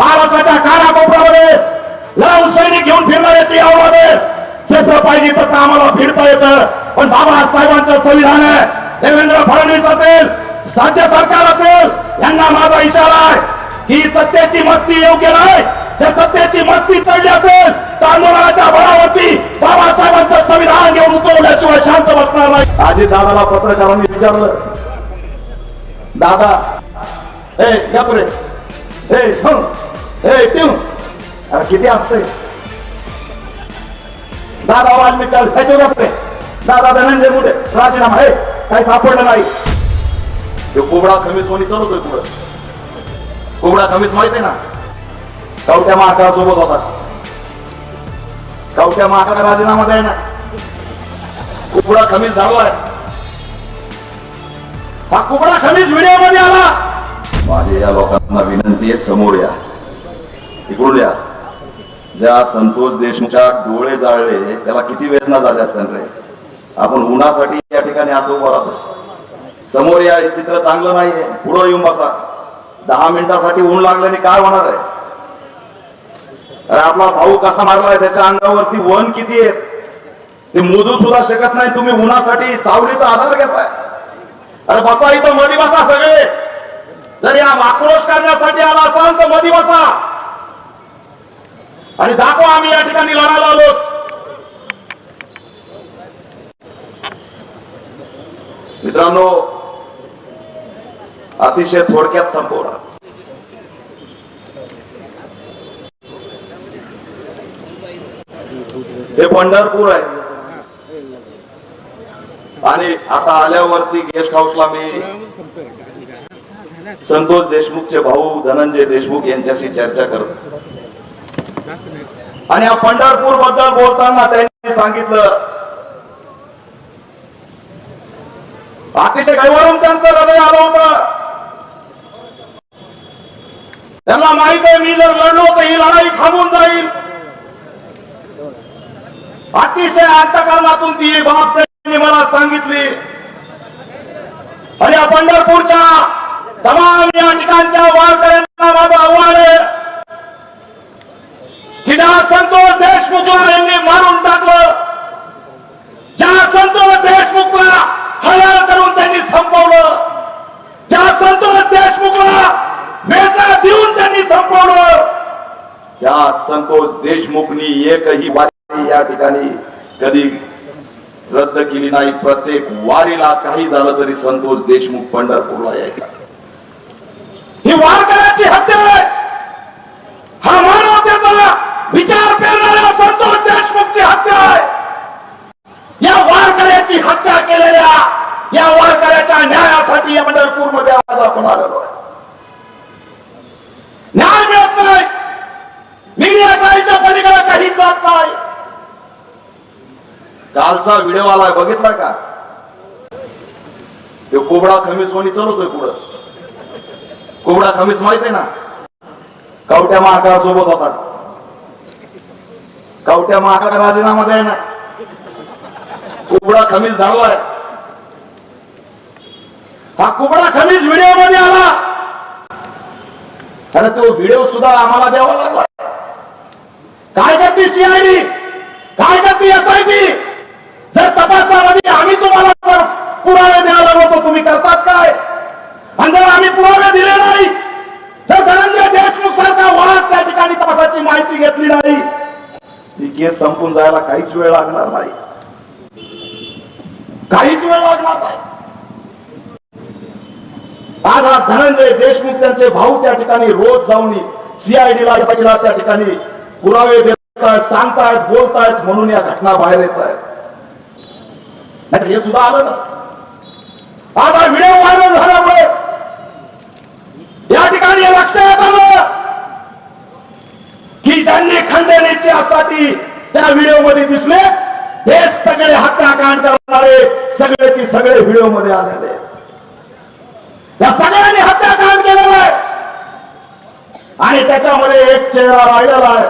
भारताच्या कानाकोपऱ्यामध्ये लावून सैनिक घेऊन फिरणाऱ्याची आव्हान आहे. जसं पाहिजे तसं आम्हाला फिरता येतं. पण बाबासाहेबांचं संविधान आहे. देवेंद्र फडणवीस असेल राज्य सरकार असेल यांना माझा इशारा आहे ही सत्याची मस्ती योग्य नाही. जर सत्याची मस्ती चढली असेल तर आंदोलनाच्या बळावरती बाबासाहेबांचं संविधान घेऊन उतरवल्याशिवाय शांत बसणार नाही. आजी दादाला पत्रकारांनी विचारलं दादा ए गपरे ए अरे किती असते दादा वाल्मिक ह्याचे गपरे दादा धनंजय मुठे राजीनामा. आहे काही सापडलं नाही. तो कोबडा खमीस कोणी चालवतोय पुढं? कोबडा खमीस माहीत आहे ना? कवट्या महाकाळा सोबत होता. कवट्या महाकाळा राजीनामा द्याय ना. कुबडा खमीस धरलाय हा कुबडा खमीस व्हिडिओमध्ये आला. माझी या लोकांना विनंती आहे समोर या. इकडून या ज्या संतोष देशमुखच्या डोळे जाळले त्याला किती वेदना झाल्या असतात रे आपण उन्हासाठी या ठिकाणी असं उभं राहतो. समोर या चित्र चांगलं नाहीये. पुढं येऊन बसा. दहा मिनिटासाठी ऊन लागल्याने काय होणार आहे? अरे आपला भाऊ कसा मारलाय? त्याच्या अंगावरती वन किती आहेत? ते मोजू सुद्धा शकत नाही. तुम्ही उन्हासाठी सावलीचा आधार घेताय. अरे बसा इथं मधी बसा सगळे. जर या आक्रोश करण्यासाठी आला असाल तर मधी बसा. आणि दाखवा आम्ही या ठिकाणी लढायला आलो. मित्रांनो अतिशय थोडक्यात संपवला हे पंढरपूर आहे. आणि आता आल्यावरती गेस्ट हाऊसला मी संतोष देशमुखचे भाऊ धनंजय देशमुख यांच्याशी चर्चा करतो. आणि या पंढरपूरबद्दल बोलताना त्यांनी सांगितलं अतिशय गैरवरून त्यांचं हृदय आलं होतं. त्यांना माहीत आहे मी जर लढलो तर ही लढाई थांबून जाईल. अतिशय अंतकरणातून ती बाब त्यांनी मला सांगितली. आणि या पंढरपूरच्या तमाम या ठिकाणच्या वारकऱ्यांना माझं आव्हान आहे की ज्या संतोष देशमुखला यांनी मारून टाकलं. ज्या संतोष देशमुखला हयार करून त्यांनी संपवलं. ज्या संतोष देशमुखला वेदना देऊन त्यांनी संपवलं. त्या संतोष देशमुखनी एकही वारी या ठिकाणी कधी रद्द केली नाही. प्रत्येक वारीला काही झालं तरी संतोष देशमुख पंढरपूरला यायचा. ही वारकऱ्याची हत्या विचार करणाऱ्या संतोष देशमुखची हत्या आहे. या वारकऱ्याची हत्या केलेल्या या वारकऱ्याच्या न्यायासाठी या पंढरपूरमध्ये आज आपण आलेलो आहे. न्याय मिळत नाही. मीडिया पलीकडे काही जात नाही. कालचा व्हिडिओ आलाय बघितला का? तो कोबडा खमीस कोणी चलवतोय पुढं? कोबडा खमीस माहीत आहे ना? कवट्या महाकाळासोबत होता. कवट्या महाकाळा राजीनामा द्याय ना कोबडा धरलाय. हा कुबडा खमीज व्हिडिओमध्ये आला. आणि तो व्हिडिओ सुद्धा आम्हाला द्यावा लागला. काय करते सीआयडी काय करते एसआयटी जर तपासामध्ये आम्ही तुम्हाला जर पुरावे द्यायला होतो तुम्ही करतात काय? आणि जर आम्ही पुरावे दिले नाही जर धनंजय देशमुख सारखा वाद त्या ठिकाणी तपासाची माहिती घेतली नाही केस संपून जायला काहीच वेळ लागणार नाही. काहीच वेळ लागणार नाही. आज हा धनंजय देशमुख त्यांचे भाऊ त्या ठिकाणी रोज जाऊन सीआयडी ला त्या ठिकाणी पुरावे देत सांगतायत बोलतायत म्हणून या घटना बाहेर येत आहेत हे सुद्धा आलं नसतं. आज हा व्हिडिओ व्हायरल झाल्यामुळे या ठिकाणी लक्ष लक्षात आलं की ज्यांनी खंडणीच्यासाठी त्या व्हिडिओमध्ये दिसले. हे सगळे हत्याकांड करणारे सगळेची सगळे व्हिडिओमध्ये आलेले या सगळ्यांनी हत्याकांड केलेलं आहे. आणि त्याच्यामध्ये एक चेहरा राहिलेला आहे.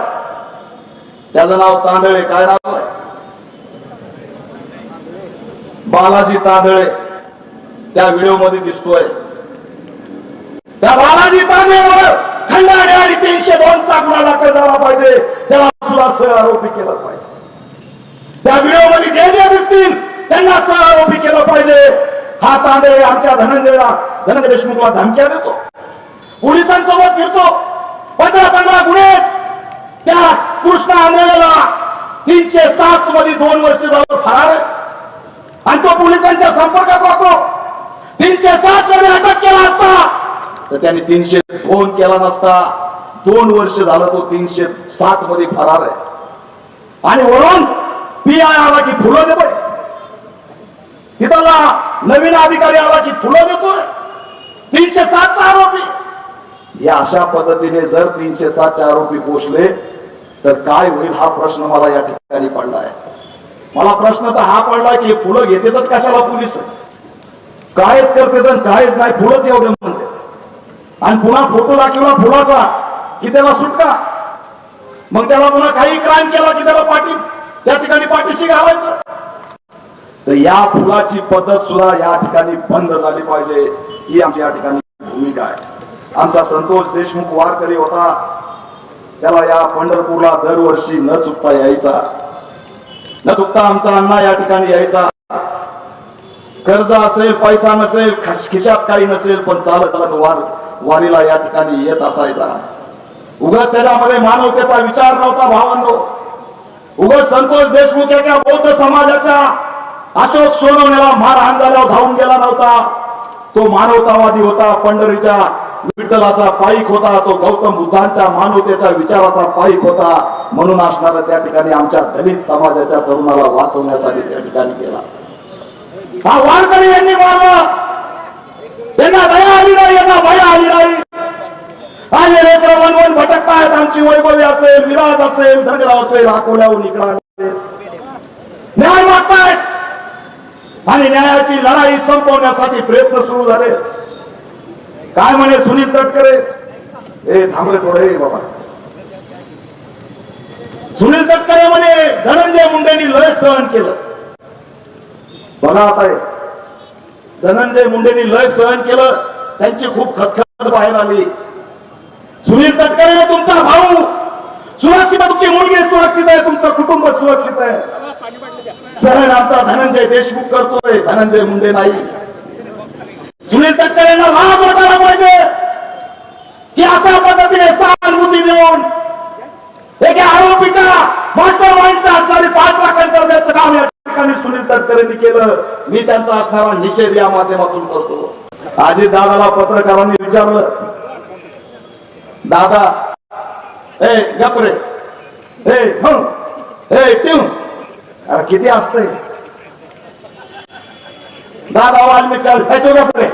त्याचं नाव तांदळे. काय नाव आहे? बालाजी तांदळे. त्या व्हिडिओमध्ये दिसतोय. त्या बालाजी तांदळेवर खंडाने आणि तीनशे दोनचा गुन्हा दाखल झाला पाहिजे. त्याला सुद्धा सह आरोपी केला पाहिजे. त्या व्हिडिओमध्ये जे जे दिसतील त्यांना सह आरोपी केलं पाहिजे. हा तांदळे आमच्या धनंजयला धनंजय देशमुखला धमक्या देतो. पोलिसांसोबत फिरतो. पंधरा पंधरा गुन्हे त्या कृष्ण आंधळेला तीनशे सात मध्ये दोन वर्ष झालं फरार आहे. आणि तो पोलिसांच्या संपर्कात राहतो. तीनशे सात मध्ये अटक केला असता तर त्याने तीनशे दोन केला नसता. दोन वर्ष झालं तो तीनशे सात मध्ये फरार आहे. आणि वरून पी आय आला की फुलं देतोय. तिथला नवीन अधिकारी आला की फुलं देतोय. तीनशे सातचा आरोपी. या अशा पद्धतीने जर तीनशे सातचे आरोपी पोचले तर काय होईल हा प्रश्न मला या ठिकाणी पडला आहे मला प्रश्न तर हा पडला की हे फुलं घेतेतच कशाला पोलीस? कायच करते तर कायच नाही फुलंच येऊ दे म्हणते. आणि पुन्हा फोटो दाखवला फुलाचा की त्याला सुटका. मग त्याला पुन्हा काही क्राईम केला की त्याला पाठी त्या ठिकाणी पाठीशी घालायचं. तर या फुलाची पद्धत सुद्धा या ठिकाणी बंद झाली पाहिजे. ही आमची या ठिकाणी भूमिका आहे. आमचा संतोष देशमुख वारकरी होता. त्याला या पंढरपूरला दरवर्षी न चुकता यायचा. न चुकता आमचा अण्णा या ठिकाणी यायचा. कर्ज असेल पैसा नसेल खिश- खिशात काही नसेल पण चालत चालत वार वारीला या ठिकाणी येत असायचा. उगाच त्याच्यामध्ये मानवतेचा विचार नव्हता भावांनो. उगाच संतोष देशमुख एका बौद्ध समाजाच्या अशोक सोनवण्याला मारहाण झाल्यावर धावून गेला नव्हता. तो मानवतावादी होता पंढरीच्या विठ्ठलाचा पाईक होता तो गौतम बुद्धांच्या मानवतेच्या विचाराचा पाईक होता. म्हणून असणारा त्या ठिकाणी आमच्या दलित समाजाच्या तरुणाला वाचवण्यासाठी त्या ठिकाणी गेला. हा वारकरी यांनी मारला यांना दया आली नाही यांना भया आली नाही. आणि लेकर वन वन भटकतायत आमची वैभवी असेल विराज असेल धनगराव असेल अकोल्याहून इकडं न्याय मागतायत. आणि न्यायाची लढाई संपवण्यासाठी प्रयत्न सुरू झाले. काय म्हणे सुनील तटकरे? ए थांबले थोडे बाबा. सुनील तटकरे म्हणे धनंजय मुंडेंनी लय सहन केलं. बघा आता धनंजय मुंडेंनी लय सहन केलं. त्यांची खूप खतखत बाहेर आली. सुनील तटकरे तुमचा भाऊ. सुरक्षित तुमची मुलगी सुरक्षित आहे तुमचं कुटुंब सुरक्षित आहे. सहन आमचा धनंजय देशमुख करतोय धनंजय मुंडे नाही. सुनील तटकरेंना लाभ वाटायला पाहिजे. की अशा पद्धतीने सहानुभूती देऊन एका आरोपीच्या मास्टर माइंडच्या असणारी पाच लाखां काम या ठिकाणी सुनील तटकरेंनी केलं मी त्यांचा असणारा निषेध या माध्यमातून करतो. आजी दादाला पत्रकारांनी विचारलं दादा ए गपरे ए हो. ए टिव अरे किती असतंय? दादा वाल्मिक तो गपरे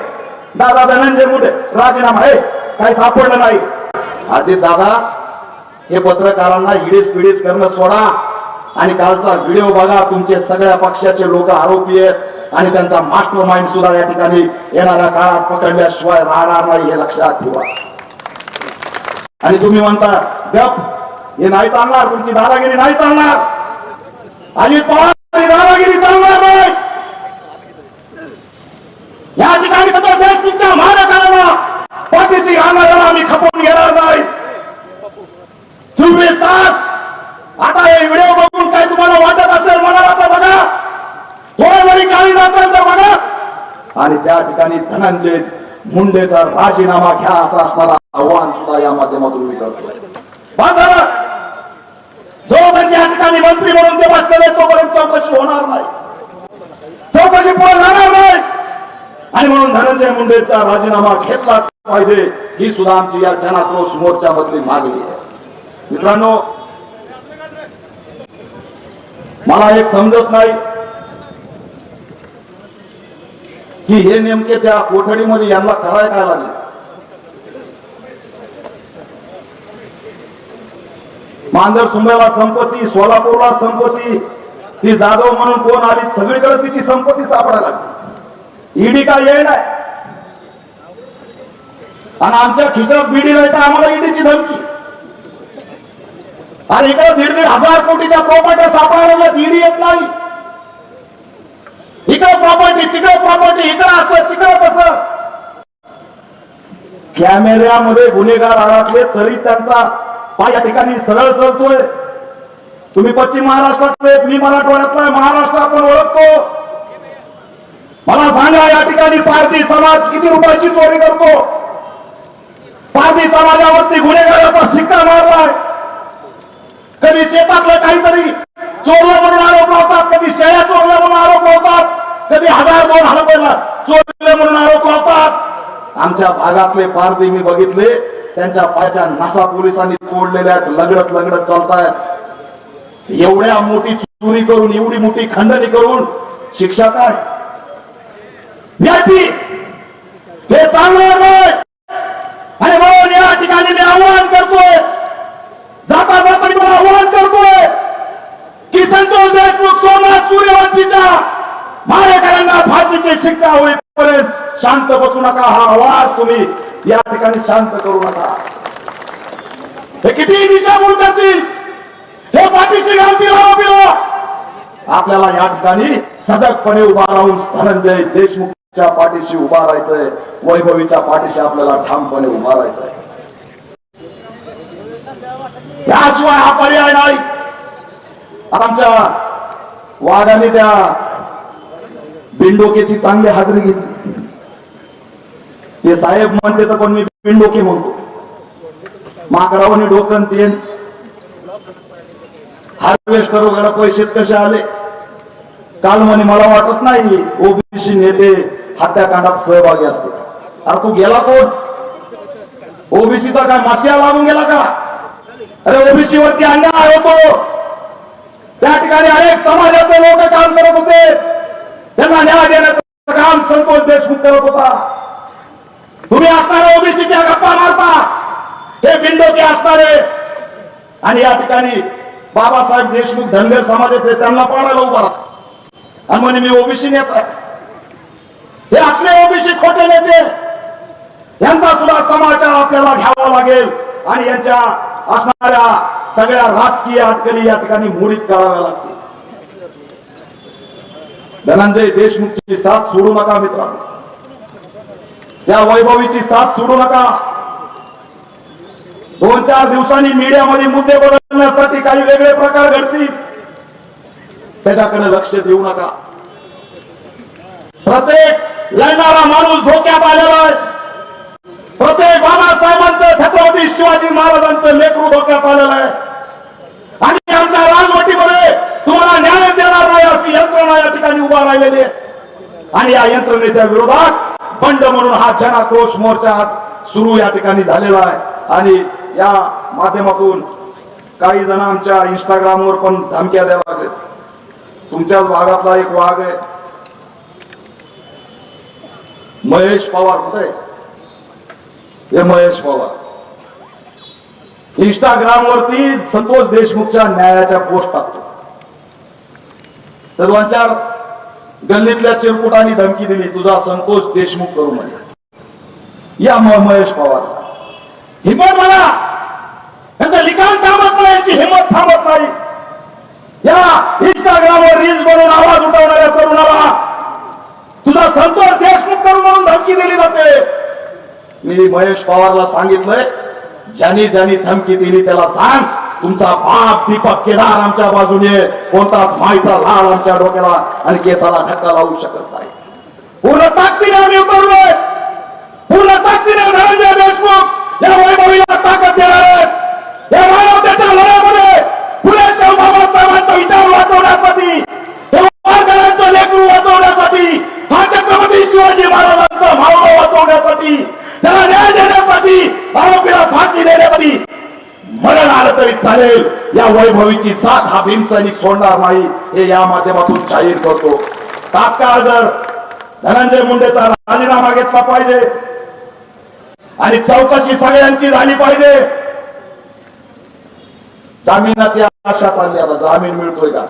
दादा धनंजय मुठे राजीनामा. हे काही सापडलं नाही. आजी दादा हे पत्रकारांना इडीस पिडीस करणं सोडा. आणि कालचा व्हिडिओ बघा तुमचे सगळ्या पक्षाचे लोक आरोपी आहेत आणि त्यांचा मास्टर माइंड सुद्धा या ठिकाणी येणाऱ्या काळात पकडल्याशिवाय राहणार नाही हे लक्षात ठेवा. आणि तुम्ही म्हणता गप हे नाही चालणार तुमची दादागिरी नाही चालणार. अजित पवार दादागिरी चालणार नाही या ठिकाणी सध्या देशमुखच्या महाराजांना पाठीशी घालणाऱ्याला आम्ही खपवून घेणार नाही चोवीस तास आता हे व्हिडिओ बघून काय तुम्हाला वाटत असेल मनाला तर बघा थोडं जरी काही असेल तर बघा आणि त्या ठिकाणी धनंजय मुंडेचा राजीनामा घ्या असा असणारा आव्हान सुद्धा या माध्यमातून मी करतो बस झालं या ठिकाणी मंत्री म्हणून ते बसलेले तोपर्यंत चौकशी होणार नाही. चौकशी पुढे जाणार नाही. आणि म्हणून धनंजय मुंडेचा राजीनामा घेतलाच पाहिजे ही सुद्धा आमची या जनाक्रोश मोर्चामधली मागणी आहे. मित्रांनो मला हे समजत नाही की हे नेमके त्या कोठडीमध्ये यांना कराय काय लागले? मांजर सुंबईला संपत्ती सोलापूरला संपत्ती ती जाधव म्हणून कोण आली सगळीकडे तिची संपत्ती सापडायला लागली. ईडी काय येणार नाही. आणि आमच्या खिशात बीडी नाही तर आम्हाला ईडीची धमकी. आणि इकडे दीड दीड हजार कोटीच्या प्रॉपर्ट्या सापडायला लागल्यात ईडी येत नाही. इकडं प्रॉपर्टी तिकडं प्रॉपर्टी इकडं असं तिकडं तसं. कॅमेऱ्यामध्ये गुन्हेगार अडकले तरी त्यांचा पाय या ठिकाणी सरळ चालतोय. तुम्ही पश्चिम महाराष्ट्रातले मी मराठवाड्यातला महाराष्ट्र आपण ओळखतो. मला सांगा या ठिकाणी पारधी समाज किती रुपयाची चोरी करतो? पारधी समाजावरती गुन्हेगाराचा शिक्का मारलाय. कधी शेतातलं काहीतरी चोरलं म्हणून आरोप लावतात कधी शेळ्या चोरल्या म्हणून आरोप लावतात. कधी हजार दोन हजार चोरले म्हणून आरोप लावतात. आमच्या भागातले पारधी मी बघितले. त्यांच्या पायाच्या नसा पोलिसांनी तोडलेल्या आहेत. लगडत लगडत चालतायत. एवढ्या मोठी चोरी करून एवढी मोठी खंडणी करून शिक्षा काय? व्यापी हे चांगलं नाही आणि म्हणून या ठिकाणी मी आव्हान करतोय जाता जाता मी तुम्हाला आव्हान करतोय की संतोष देशमुख सोमनाथ सूर्यवंशीच्या मारेकऱ्यांना फाशीची शिक्षा होईपर्यंत शांत बसू नका हा आवाज तुम्ही या ठिकाणी शांत करू नका. हे किती दिशाभूल करतील हे पाठीशी घालतील आरोपीला. आपल्याला या ठिकाणी सजगपणे उभा राहून धनंजय देशमुखच्या पाठीशी उभा राहायचंय वैभवीच्या पाठीशी आपल्याला ठामपणे उभा राहायचंय. याशिवाय हा पर्याय नाही. आमच्या वाघांनी त्या पिंडोकेची चांगली हाजरी घेतली. ते साहेब म्हणते तर पण मी बिंडोके म्हणतो. माकडावणी डोकन तेन. हार्वेस्टर वगैरे पैसेच कसे आले? काल म्हणे मला वाटत नाही ओबीसी नेते हत्याकांडात सहभागी असते अरे तू गेला कोण? ओबीसीचा काय मासिया लागून गेला का? अरे ओबीसी वरती अन्याय होतो. त्या ठिकाणी अनेक समाजाचे लोक काम करत होते. त्यांना न्याय देण्याचं काम संतोष देशमुख करत होता. तुम्ही असणारे ओबीसीच्या गप्पा मारता. हे बिंडोके असणारे. आणि या ठिकाणी बाबासाहेब देशमुख धनगर समाजाचे त्यांना पाडायला उभा आणि म्हणे मी ओबीसी नेता हे असले ओबीसी खोटे नेते यांचा सुद्धा समाचार आपल्याला घ्यावा लागेल. आणि यांच्या असणाऱ्या सगळ्या राजकीय अटकली या ठिकाणी मोडीत काढाव्या लागतील. धनंजय देशमुखची साथ सोडू नका मित्रांनो. या वैभवीची साथ सोडू नका. दोन चार दिवसांनी मीडियामध्ये मुद्दे बदलण्यासाठी काही वेगळे प्रकार घडतील. त्याच्याकडे लक्ष देऊ नका. प्रत्येक लढणारा माणूस धोक्यात आलेला आहे. प्रत्येक बाबासाहेबांचं छत्रपती शिवाजी महाराजांचं लेकरू धोक्यात आलेलं आहे आणि आमच्या राजवटीमध्ये तुम्हाला न्याय देणार नाही अशी यंत्रणा या ठिकाणी उभा आहे. आणि या यंत्रणेच्या विरोधात बंड म्हणून हा जनाक्रोश मोर्चा आज सुरू या ठिकाणी झालेला आहे. आणि या माध्यमातून काही जण आमच्या इंस्टाग्रामवर पण धमक्या द्यायला लागलेत. तुमच्याच भागातला एक वाघ आहे. महेश पवार कुठे हे महेश पवार. इंस्टाग्राम वरती संतोष देशमुखच्या न्यायाच्या पोस्ट टाकतो. तर दोन चार गल्लीतल्या चिरकुटांनी धमकी दिली तुझा संतोष देशमुख करू म्हणजे या महेश पवार. हिमत म्हणा! यांचं लिखाण थांबत नाही यांची हिंमत थांबत नाही. या इंस्टाग्रामवर रील्स बनवून आवाज उठवणाऱ्या तरुणाला तुझा संतोष देशमुख करू म्हणून धमकी दिली जाते. मी महेश पवारला सांगितलंय ज्यांनी ज्यांनी धमकी दिली त्याला सांग. तुमचा बाप दीपक केदार आमच्या बाजूने कोणताच माईचा लाल आमच्या डोक्याला आणि केसाला धक्का लावू शकत नाही. पूर्ण ताकदीने आम्ही उतरलोय. पूर्ण ताकदीने धनंजय देशमुख या वैभवीला ताकद देणार आहेत या मानवतेच्या लढ्यामध्ये पुढे बाबासाहेबांचा विचार वाचवण्यासाठी हे वारकऱ्यांचं लेकरू वाचवण्यासाठी हा छत्रपती शिवाजी महाराजांचा मावळा वाचवण्यासाठी त्याला न्याय देण्यासाठी आरोपीला फाशी देण्यासाठी मरण आलं तरी चालेल या वैभवीची साथ हा भीमसैनिक सोडणार नाही हे या माध्यमातून जाहीर करतो. तात्काळ जर धनंजय मुंडेचा राजीनामा घेतला पाहिजे आणि चौकशी सगळ्यांची झाली पाहिजे जामिनाची आशा चालली आता जामीन मिळतोय का?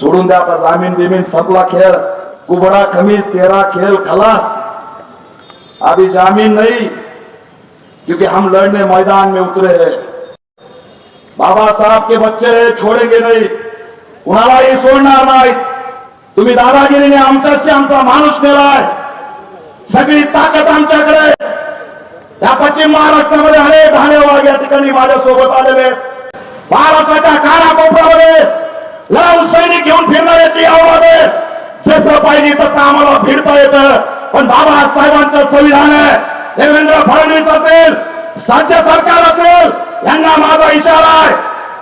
सोडून द्या आता जामीन बिमीन संपला खेळ. कुबडा खमीज तेरा खेळ खलास. अभी जामीन नहीं क्योंकि हम लड़ने मैदान में उतरे हैं. बाबा साहब के बच्चे छोडेंगे नाही। कुणालाही सोडणार नाही तुम्ही दादागिरीने आमच्याशी आमचा माणूस नेलाय सगळी ताकद आमच्याकडे त्या पश्चिम महाराष्ट्रामध्ये अरे ठाणेवाग या ठिकाणी माझ्या सोबत आलेले भारताच्या कानाकोपऱ्यामध्ये लढाऊ सैनिक घेऊन फिरणाऱ्याची आव्हान आहे। जसं पाहिजे तसं आम्हाला फिरता येतं। पण बाबासाहेबांचं संविधान आहे। देवेंद्र फडणवीस असेल राज्य सरकार असेल यांना माझा इशारा आहे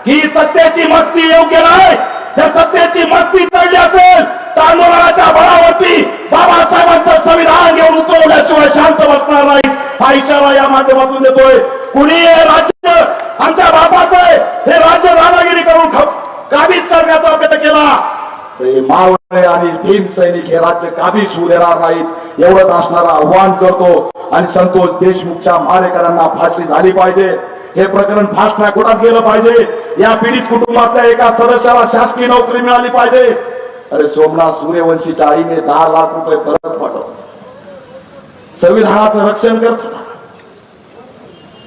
की सत्याची मस्ती योग्य नाही. जर सत्याची मस्ती चढली असेल तर आंदोलनाच्या बळावरती बाबासाहेबांचं संविधान घेऊन उतरवल्याशिवाय शांत बसणार नाही. हा इशारा या माध्यमातून देतोय. कुणी हे राज्य आमच्या बापाचं आहे. हे राज्य दादागिरी करून काबीज करण्याचा प्रयत्न केला. ते मावळे आणि भीम सैनिक हे राज्य काबीज होऊ देणार नाहीत. एवढंच असणारं आव्हान करतो. आणि संतोष देशमुखच्या मारेकरांना फाशी झाली पाहिजे. हे प्रकरण फास्ट ट्रॅक कोर्टात गेलं पाहिजे. या पीडित कुटुंबातल्या एका सदस्याला शासकीय नोकरी मिळाली पाहिजे. अरे सोमनाथ सूर्यवंशीच्या आईने दहा लाख रुपये परत पाठव संविधानाचं रक्षण करत होता.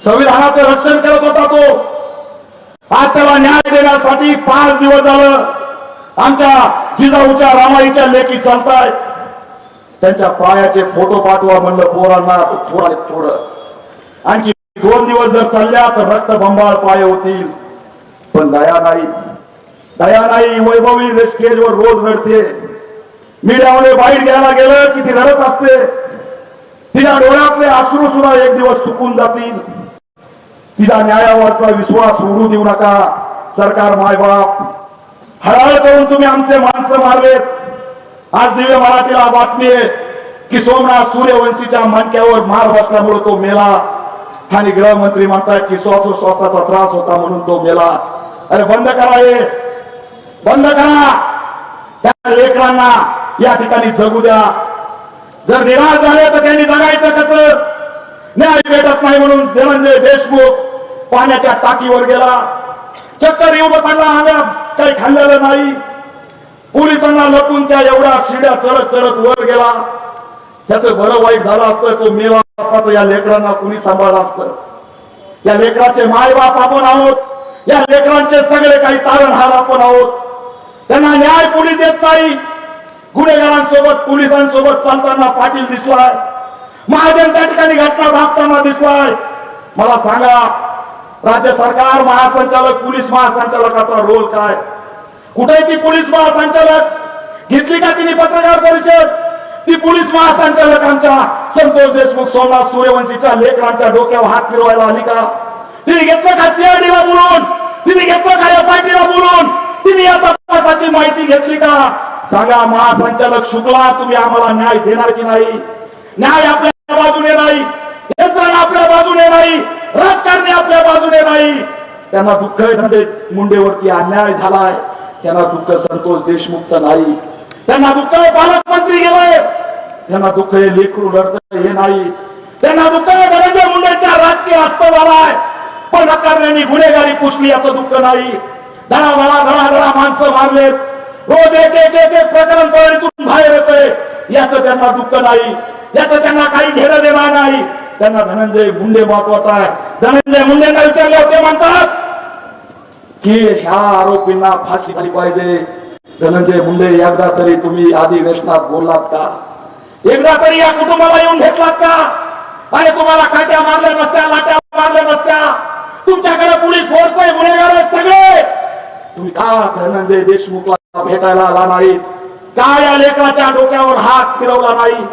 संविधानाचं रक्षण करत होता तो. आज त्याला न्याय देण्यासाठी पाच दिवस झालं. आमच्या जिजाऊच्या रामाईच्या लेखी चालताय. त्यांच्या पायाचे फोटो पाठवा म्हणलं पोरांना तर थोडा थोडं. आणखी दोन दिवस जर चालल्या तर रक्त बंबाळ पाय होतील. पण दया नाही. दया नाही वैभवी स्टेजवर रोज रडते. मीडियामध्ये बाहेर घ्यायला गेलं की ती रडत असते. तिच्या डोळ्यातले अश्रू सुद्धा एक दिवस चुकून जातील. तिचा न्यायावरचा विश्वास उडू देऊ नका. सरकार मायबाप हळहळ करून तुम्ही आमचे माणसं मारलेत. आज दिव्य मराठीला बातमी आहे की सोमनाथ सूर्यवंशीच्या मनक्यावर मार बसल्यामुळे तो मेला. आणि गृहमंत्री म्हणतात की श्वासोश्वासाचा त्रास होता म्हणून तो मेला. अरे बंद करा हे. बंद करा. त्या लेकरांना या ठिकाणी जगू द्या. जर निराश झाले तर त्यांनी जगायचं कसं? न्याय भेटत नाही म्हणून धनंजय देशमुख पाण्याच्या टाकीवर गेला. चक्कर येऊ पडला. काही खाल्लेलं नाही. पोलिसांना लपून त्या एवढ्या शिड्या चढत चढत वर गेला. त्याचं बरं वाईट झालं असतं तो मेला. असतात या लेकरांना कुणी सांभाळलं असतं? या लेकराचे मायबाप आपण आहोत. या लेकरांचे सगळे काही तारणहार आपण आहोत. त्यांना न्याय पोलीस देत नाही? गुन्हेगारांसोबत पोलिसांसोबत चालताना पाटील दिसलाय. महाजन त्या ठिकाणी घटना दाखताना दिसलाय. मला सांगा राज्य सरकार महासंचालक पोलीस महासंचालकाचा रोल काय? कुठे ती पोलीस महासंचालक? घेतली का तिने पत्रकार परिषद? ती पोलीस महासंचालक आमच्या संतोष देशमुख सोमनाथ सूर्यवंशीच्या लेकरांच्या डोक्यावर हात फिरवायला आली का? तिने घेतलं का सीआयडीला बोलून? तिने घेतलं का एसआयटीला बोलून? तिने या तपासाची माहिती घेतली का? सांगा महासंचालक शुक्ला तुम्ही आम्हाला न्याय देणार की नाही? न्याय आपल्या बाजूने नाही. यंत्रणा आपल्या बाजूने नाही. राजकारणी आपल्या बाजूने नाही. त्यांना दुःख मुंडेवरती अन्याय झालाय. त्यांना दुःख संतोष देशमुखचं नाही. त्यांना दुःख आहे पालकमंत्री गेलाय. त्यांना दुःख आहे लेकरू लढत हे नाही. त्यांना दुःख आहे धनंजय मुंडेच्या राजकीय हस्त झालाय. पण राजकारण्यांनी गुन्हेगारी पुसली याचं दुःख नाही. धडा धडा धडा धडा माणसं मारलेत. रोज एक एक एक एक प्रकरण पळणीतून बाहेर येतोय. याचं त्यांना दुःख नाही. याचं त्यांना काही घेणं देणार नाही. त्यांना धनंजय मुंडे महत्त्वाचा आहे. धनंजय मुंडेंना विचारले होते म्हणतात की ह्या आरोपींना फाशी झाली पाहिजे. धनंजय मुंडे एकदा तरी तुम्ही आधी वेशनात बोललात का? एकदा तरी या कुटुंबाला येऊन भेटलात का? अरे तुम्हाला काट्या मारल्या नसत्या लाट्या मारल्या नसत्या. तुमच्याकडे पोलीस फोर्स आहे गुन्हेगार सगळे. तुम्ही का धनंजय देशमुखला भेटायला आला नाहीत? का या लेकराच्या डोक्यावर हात फिरवला नाही?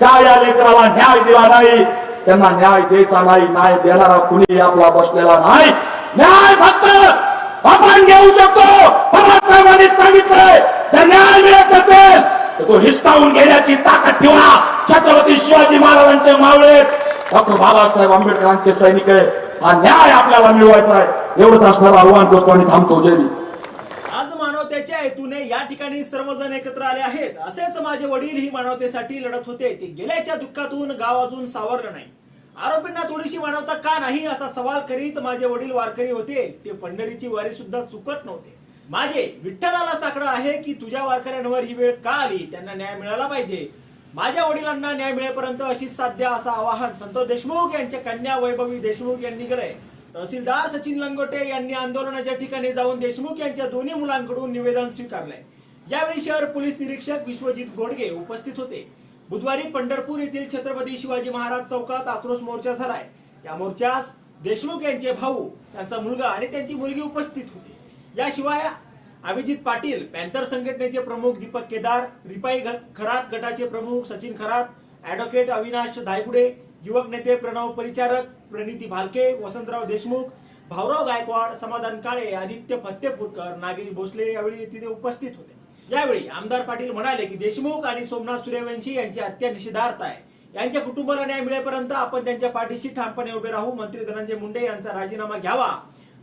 का या लेकराला न्याय दिला नाही? त्यांना न्याय द्यायचा नाही न्याय देणारा कुणी आपला बसलेला नाही. न्याय फक्त आपण घेऊ शकतो. बाबासाहेबांनी सांगितलंय तर न्याय मिळत असेल तर तो हिसकावून घेण्याची ताकद ठेवा. छत्रपती शिवाजी महाराजांचे मावळे डॉक्टर बाबासाहेब आंबेडकरांचे सैनिक आहे हा न्याय आपल्याला मिळवायचा आहे. एवढंच असणार आव्हान करतो आणि थांबतो. जय आज मानवतेच्या हेतूने या ठिकाणी सर्वजण एकत्र आले आहेत. असेच माझे वडील ही मानवतेसाठी लढत होते. ते गेल्याच्या दुःखातून गाव अजून सावरलं नाही. आरोपींना थोडीशी मानवता का नाही असा सवाल करीत माझे वडील वारकरी होते. ते पंढरीची वारी सुद्धा चुकत नव्हते. माझे विठ्ठलाला साकडं आहे की तुझ्या वारकऱ्यांवर ही वेळ का आली? त्यांना न्याय मिळाला पाहिजे. माझ्या वडिलांना न्याय मिळेपर्यंत अशीच साध्य असं आवाहन संतोष देशमुख यांच्या कन्या वैभवी देशमुख यांनी केलंय. तहसीलदार सचिन लंगोटे यांनी आंदोलनाच्या ठिकाणी जाऊन देशमुख यांच्या दोन्ही मुलांकडून निवेदन स्वीकारलंय. यावेळी शहर पोलीस निरीक्षक विश्वजित घोडगे उपस्थित होते. बुधवारी पंढरपूर येथील छत्रपती शिवाजी महाराज चौकात आक्रोश मोर्चा झालाय. या मोर्चास देशमुख यांचे भाऊ त्यांचा मुलगा आणि त्यांची मुलगी उपस्थित होती. याशिवाय अभिजित पाटील पॅन्थर संघटनेचे प्रमुख दीपक केदार रिपाई खरात गटाचे प्रमुख सचिन खरात ऍडव्होकेट अविनाश धायगुडे युवक नेते प्रणव परिचारक प्रणिती भालके वसंतराव देशमुख भाऊराव गायकवाड समाधान काळे आदित्य फत्तेपूरकर नागेश भोसले यावेळी तिथे उपस्थित होते. यावेळी आमदार पाटील म्हणाले की देशमुख आणि सोमनाथ सूर्यवंशी यांची हत्या निषेधार्थ आहे. यांच्या कुटुंबाला न्याय मिळेपर्यंत आपण त्यांच्या पाठीशी ठामपणे उभे राहू मंत्री धनंजय मुंडे यांचा राजीनामा घ्यावा.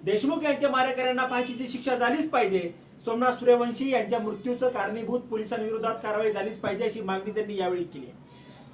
देशमुख यांच्या मारेकऱ्यांना फाशीची शिक्षा झालीच पाहिजे. सोमनाथ सूर्यवंशी यांच्या मृत्यूचं कारणीभूत पोलिसांविरोधात कारवाई झालीच पाहिजे अशी मागणी त्यांनी यावेळी केली.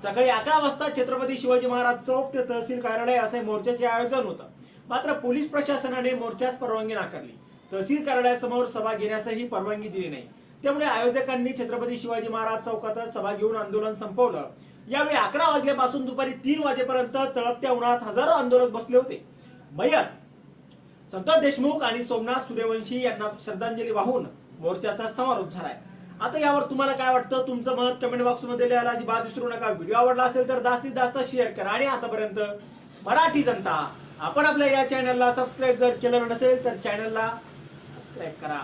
सकाळी अकरा वाजता छत्रपती शिवाजी महाराज चौक ते तहसील कार्यालय असे मोर्चाचे आयोजन होतं. मात्र पोलीस प्रशासनाने मोर्चास परवानगी नाकारली. तहसील कार्यालयासमोर सभा घेण्यासही परवानगी दिली नाही. त्यामुळे आयोजकांनी छत्रपती शिवाजी महाराज चौकातच सभा घेऊन आंदोलन संपवलं. यावेळी अकरा वाजल्यापासून दुपारी तीन वाजेपर्यंत तळपत्या उन्हात हजारो आंदोलक बसले होते. मयत संतोष देशमुख आणि सोमनाथ सूर्यवंशी यांना श्रद्धांजली वाहून मोर्चाचा समारोप झालाय. आता यावर तुम्हाला काय वाटतं? तुमचं मत कमेंट बॉक्समध्ये लिहायला अजिबात विसरू नका. व्हिडिओ आवडला असेल तर जास्तीत जास्त शेअर करा. आणि आतापर्यंत मराठी जनता आपण आपल्या या चॅनलला सबस्क्राईब जर केलं नसेल तर चॅनलला सबस्क्राईब करा.